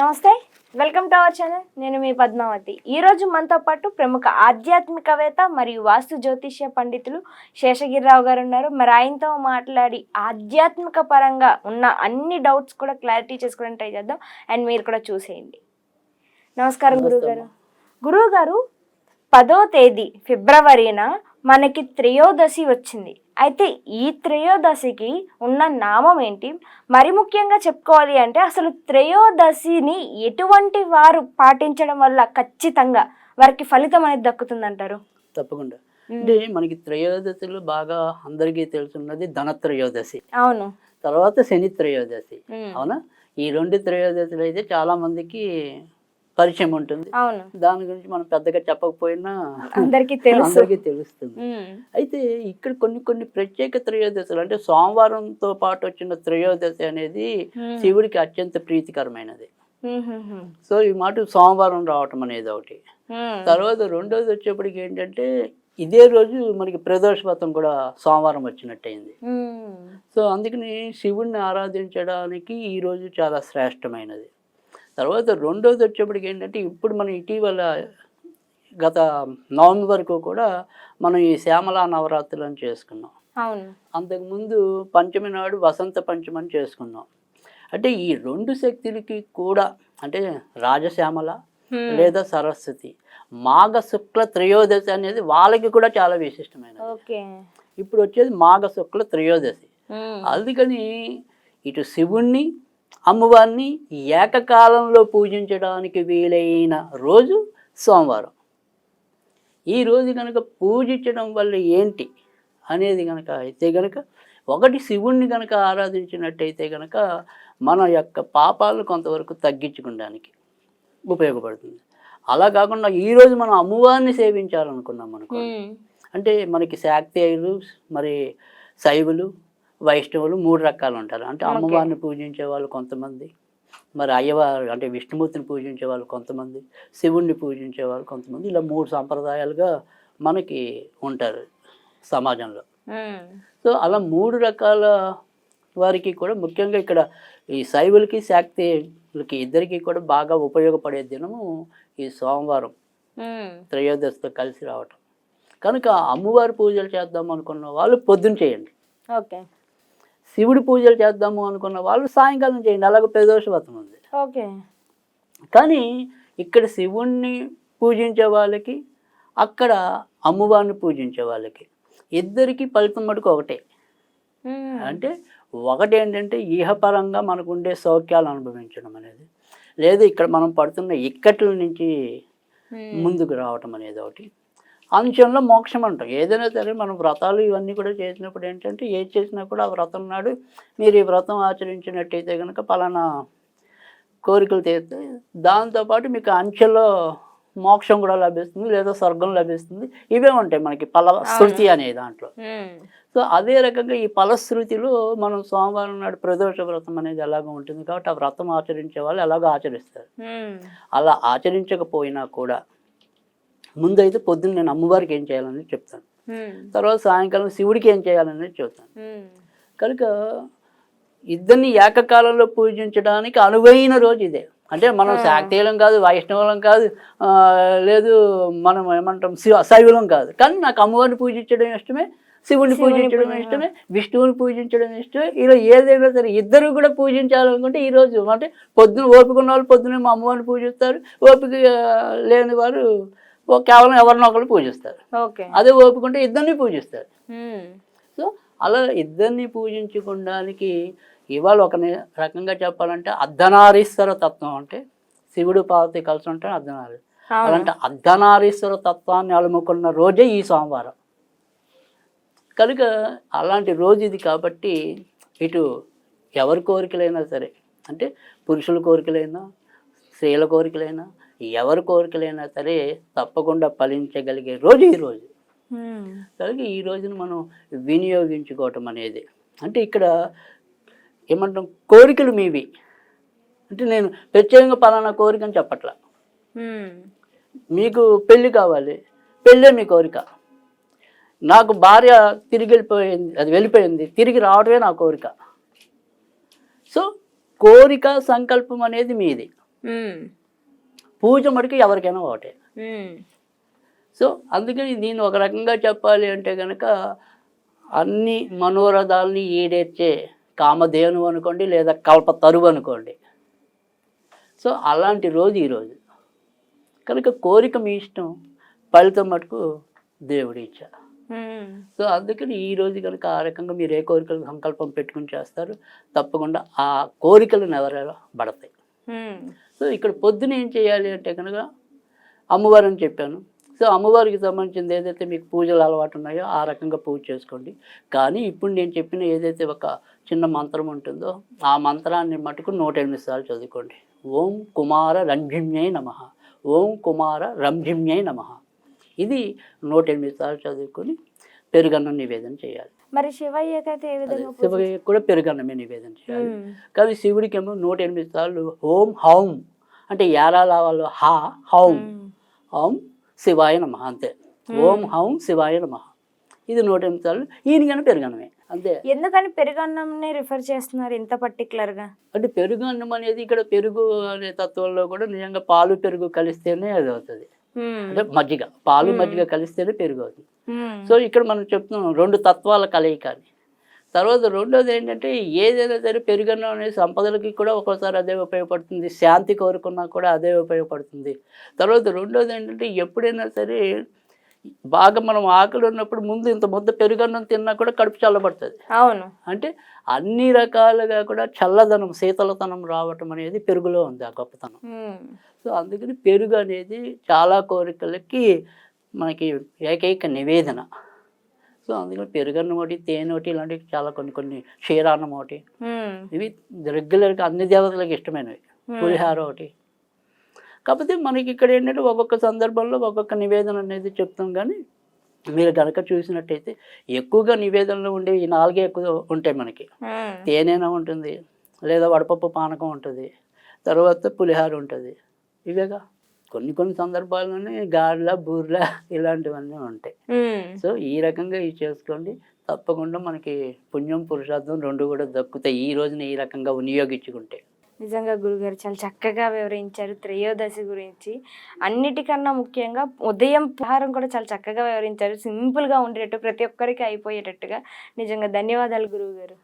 నమస్తే welcome to our channel. నేను మీ పద్మావతి. ఈ రోజు మనతో పాటు ప్రముఖ ఆధ్యాత్మికవేత్త మరియు వాస్తు జ్యోతిష్య పండితులు శేషగిరిరావు గారు ఉన్నారు. మరి ఆయనతో మాట్లాడి ఆధ్యాత్మిక పరంగా ఉన్న అన్ని డౌట్స్ కూడా క్లారిటీ చేసుకోవడానికి ట్రై చేద్దాం. అండ్ మీరు కూడా చూసేయండి. నమస్కారం గురువు గారు గురువు గారు పదో తేదీ ఫిబ్రవరిన మనకి త్రయోదశి వచ్చింది. అయితే ఈ త్రయోదశికి ఉన్న నామం ఏంటి? మరి ముఖ్యంగా చెప్పుకోవాలి అంటే అసలు త్రయోదశిని ఎటువంటి వారు పాటించడం వల్ల ఖచ్చితంగా వారికి ఫలితం అనేది దక్కుతుందంటారు? తప్పకుండా. అంటే మనకి త్రయోదశిలో బాగా అందరికీ తెలుసున్నది ధనత్రయోదశి. అవును. తర్వాత శని త్రయోదశి. అవునా? ఈ రెండు త్రయోదశులు అయితే చాలా మందికి పరిచయం ఉంటుంది. దాని గురించి మనం పెద్దగా చెప్పకపోయినా అందరికీ తెలుసు. అందరికీ తెలుస్తుంది. అయితే ఇక్కడ కొన్ని కొన్ని ప్రత్యేక త్రయోదశులు అంటే సోమవారంతో పాటు వచ్చిన త్రయోదశి అనేది శివుడికి అత్యంత ప్రీతికరమైనది. సో ఈ మాట సోమవారం రావటం అనేది ఒకటి. తర్వాత రెండోది వచ్చేప్పటికి ఏంటంటే ఇదే రోజు మనకి ప్రదోషపథం కూడా సోమవారం వచ్చినట్టయింది. సో అందుకని శివుణ్ణి ఆరాధించడానికి ఈ రోజు చాలా శ్రేష్టమైనది. తర్వాత రెండోది వచ్చేప్పటికి ఏంటంటే ఇప్పుడు మనం ఇటీవల గత నవంబర్ వరకు కూడా మనం ఈ శ్యామలా నవరాత్రులు అని చేసుకున్నాం. అవును. అంతకుముందు పంచమి నాడు వసంత పంచమి అని చేసుకున్నాం. అంటే ఈ రెండు శక్తులకి కూడా అంటే రాజశ్యామల లేదా సరస్వతి మాఘ శుక్ల త్రయోదశి అనేది వాళ్ళకి కూడా చాలా విశిష్టమైనది. ఓకే. ఇప్పుడు వచ్చేది మాఘ శుక్ల త్రయోదశి. అందుకని ఇటు శివుణ్ణి అమ్మవారిని ఏకకాలంలో పూజించడానికి వీలైన రోజు సోమవారం. ఈ రోజు కనుక పూజించడం వల్ల ఏంటి అనేది కనుక అయితే కనుక ఒకటి శివుణ్ణి కనుక ఆరాధించినట్టయితే కనుక మన యొక్క పాపాలను కొంతవరకు తగ్గించుకోవడానికి ఉపయోగపడుతుంది. అలా కాకుండా ఈరోజు మనం అమ్మవారిని సేవించాలనుకున్నాం అనుకో అంటే మనకి శాక్తేయులు మరి శైవులు వైష్ణవులు మూడు రకాలు ఉంటారు అంటే. అమ్మవారిని పూజించే వాళ్ళు కొంతమంది మరి అయ్యవారు అంటే విష్ణుమూర్తిని పూజించే వాళ్ళు కొంతమంది శివుణ్ణి పూజించే వాళ్ళు కొంతమంది ఇలా మూడు సంప్రదాయాలుగా మనకి ఉంటారు సమాజంలో. సో అలా మూడు రకాల వారికి కూడా ముఖ్యంగా ఇక్కడ ఈ శైవులకి శాక్తేయులకి ఇద్దరికి కూడా బాగా ఉపయోగపడే దినము ఈ సోమవారం త్రయోదశితో కలిసి రావటం. కనుక అమ్మవారి పూజలు చేద్దాం అనుకున్న వాళ్ళు పొద్దున చేయండి. ఓకే. శివుడి పూజలు చేద్దాము అనుకున్న వాళ్ళు సాయంకాలం చేయండి. అలాగే ప్రదోషవతం ఉంది. ఓకే. కానీ ఇక్కడ శివుణ్ణి పూజించే వాళ్ళకి అక్కడ అమ్మవారిని పూజించే వాళ్ళకి ఇద్దరికి ఫలితం మటుకు ఒకటే. అంటే ఒకటి ఏంటంటే ఈహపరంగా మనకు ఉండే సౌఖ్యాలు అనుభవించడం అనేది. లేదు ఇక్కడ మనం పడుతున్న ఇక్కట్ల నుంచి ముందుకు రావటం అనేది ఒకటి. అంశంలో మోక్షం అంటాం. ఏదైనా సరే మనం వ్రతాలు ఇవన్నీ కూడా చేసినప్పుడు ఏంటంటే ఏది చేసినా కూడా ఆ వ్రతం నాడు మీరు ఈ వ్రతం ఆచరించినట్టయితే కనుక పలానా కోరికలు తీరుతే దాంతోపాటు మీకు అంచెలో మోక్షం కూడా లభిస్తుంది లేదా స్వర్గం లభిస్తుంది. ఇవే ఉంటాయి మనకి ఫల శృతి అనే దాంట్లో. సో అదే రకంగా ఈ ఫలశ్రుతిలో మనం సోమవారం నాడు ప్రదోష వ్రతం అనేది ఎలాగ ఉంటుంది కాబట్టి ఆ వ్రతం ఆచరించే వాళ్ళు ఎలాగో ఆచరిస్తారు. అలా ఆచరించకపోయినా కూడా ముందైతే పొద్దున్న నేను అమ్మవారికి ఏం చేయాలని చెప్తాను. తర్వాత సాయంకాలం శివుడికి ఏం చేయాలని చెప్తాను. కనుక ఇద్దరిని ఏకకాలంలో పూజించడానికి అనువైన రోజు ఇదే. అంటే మనం. శాక్తీయులం కాదు వైష్ణవులం కాదు లేదు మనం ఏమంటాం శివ శైవులం కాదు. కానీ నాకు అమ్మవారిని పూజించడం ఇష్టమే శివుని పూజించడం పూజ. ఇష్టమే విష్ణువుని పూజించడం ఇష్టమే. ఇలా ఏదైనా సరే ఇద్దరు కూడా పూజించాలనుకుంటే ఈ రోజు అంటే పొద్దున ఓపిక ఉన్న వాళ్ళు పొద్దున మా అమ్మవారిని పూజిస్తారు. ఓపిక లేని వారు కేవలం ఎవరినో ఒకరు పూజిస్తారు. ఓకే. అదే ఓపిక ఉంటే ఇద్దరిని పూజిస్తారు. సో అలా ఇద్దరిని పూజించుకోవడానికి ఇవాళ ఒక రకంగా చెప్పాలంటే అర్ధనారీశ్వర తత్వం అంటే శివుడు పార్వతి కలిసి ఉంటే అర్ధనారీ అలాంటి అర్ధనారీశ్వర తత్వాన్ని అలుముకున్న రోజే ఈ సోమవారం. కనుక అలాంటి రోజు ఇది కాబట్టి ఇటు ఎవరి కోరికలైనా సరే అంటే పురుషుల కోరికలైనా స్త్రీల కోరికలైనా ఎవరి కోరికలైనా సరే తప్పకుండా ఫలించగలిగే రోజు ఈ రోజు. ఉమ్, కనుక ఈ రోజున మనం వినియోగించుకోవటం అనేది. అంటే ఇక్కడ ఏమంటాం? కోరికలు మీవి. అంటే నేను ప్రత్యేకంగా పలానా కోరిక అని చెప్పట్లా. మీకు పెళ్ళి కావాలి. పెళ్ళే మీ కోరిక. నాకు భార్య తిరిగి వెళ్ళిపోయింది అది వెళ్ళిపోయింది. తిరిగి రావడమే నా కోరిక. సో కోరిక సంకల్పం అనేది మీది. పూజ మటుకు ఎవరికైనా ఒకటే. సో అందుకని దీన్ని ఒక రకంగా చెప్పాలి అంటే కనుక అన్ని మనోరథాలని ఈడేర్చే కామధేను అనుకోండి లేదా కల్ప తరువు అనుకోండి. సో అలాంటి రోజు ఈరోజు కనుక కోరిక మీ ఇష్టం ఫలితం మటుకు దేవుడి ఇచ్చ. సో అందుకని ఈ రోజు కనుక ఆ రకంగా మీరు ఏ కోరికలు సంకల్పం పెట్టుకుని చేస్తారు తప్పకుండా ఆ కోరికలు నెవరేలా పడతాయి. సో ఇక్కడ పొద్దున ఏం చేయాలి అంటే కనుక అమ్మవారు అని చెప్పాను. సో అమ్మవారికి సంబంధించింది ఏదైతే మీకు పూజలు అలవాటు ఉన్నాయో ఆ రకంగా పూజ చేసుకోండి. కానీ ఇప్పుడు నేను చెప్పిన ఏదైతే ఒక చిన్న మంత్రం ఉంటుందో ఆ మంత్రాన్ని మటుకు నూట ఎనిమిది సార్లు చదువుకోండి. ఓం కుమార రంజిమ్యై నమ. ఓం కుమార రంజిమ్యై నమ. ఇది నూట ఎనిమిది సార్లు చదువుకొని పెరుగన్నం నివేదన చేయాలి. మరి శివయ్యకైతే ఏ విధంగా పూజ- శివయ్య కూడా పెరుగన్నమే నివేదన చేయాలి. కానీ శివుడికి ఏమో నూట ఎనిమిది సార్లు ఓం హౌం అంటే యారా లావాలో హా హౌం. ఓం శివాయ నమ అంతే. ఓం హౌం శివాయ నమ. ఇది నూట ఎనిమిది సార్లు ఈయన కానీ పెరుగన్నమే అంతే. ఎందుకని పెరుగన్నంని రిఫర్ చేస్తున్నారు ఇంత పర్టికులర్గా అంటే పెరుగు అన్నం అనేది ఇక్కడ పెరుగు అనే తత్వంలో కూడా నిజంగా పాలు పెరుగు కలిస్తేనే అది అవుతుంది. అంటే మజ్జిగ. పాలు మజ్జిగ కలిస్తేనే పెరుగు అవుతుంది సో ఇక్కడ మనం చెప్తున్నాం రెండు తత్వాల కలయిక అని. తర్వాత రెండోది ఏంటంటే ఏదైనా సరే పెరుగన్నం అనేది సంపదలకి కూడా ఒక్కోసారి అదే ఉపయోగపడుతుంది. శాంతి కోరుకున్నా కూడా అదే ఉపయోగపడుతుంది. తర్వాత రెండోది ఏంటంటే ఎప్పుడైనా సరే బాగా మనం ఆకలి ఉన్నప్పుడు ముందు ఇంత ముద్ద పెరుగన్నం తిన్నా కూడా కడుపు చల్లబడుతుంది. అవును. అంటే అన్ని రకాలుగా కూడా చల్లదనం శీతలతనం రావటం అనేది పెరుగులో ఉంది ఆ గొప్పతనం. సో అందుకని పెరుగు అనేది చాలా కోరికలకి మనకి ఏకైక నివేదన. సో అందుకని పెరుగన్నం ఒకటి తేనె ఒకటి ఇలాంటివి చాలా కొన్ని కొన్ని క్షీరాన్నం ఒకటి. ఇవి రెగ్యులర్గా అన్ని దేవతలకు ఇష్టమైనవి. పులిహార ఒకటి కాకపోతే మనకి ఇక్కడ ఏంటంటే ఒక్కొక్క సందర్భంలో ఒక్కొక్క నివేదన అనేది చెప్తాం. కానీ మీరు కనుక చూసినట్టయితే ఎక్కువగా నివేదనలు ఉండేవి ఈ నాలుగే ఎక్కువ ఉంటాయి మనకి. తేనెన ఉంటుంది లేదా వడపప్పు పానకం ఉంటుంది తర్వాత పులిహార ఉంటుంది. ఇవేగా? కొన్ని కొన్ని సందర్భాల్లోనే గారెల బూర్ల ఇలాంటివన్నీ ఉంటాయి. సో ఈ రకంగా ఇవి చేసుకోండి. తప్పకుండా మనకి పుణ్యం పురుషార్థం రెండు కూడా దక్కుతాయి. ఈ రోజున ఈ రకంగా వినియోగించుకుంటే. నిజంగా గురుగారు చాలా చక్కగా వివరించారు త్రయోదశి గురించి. అన్నిటికన్నా ముఖ్యంగా ఉదయం పహారం కూడా చాలా చక్కగా వివరించారు. సింపుల్గా ఉండేటట్టు ప్రతి ఒక్కరికి అయిపోయేటట్టుగా. నిజంగా ధన్యవాదాలు గురువు గారు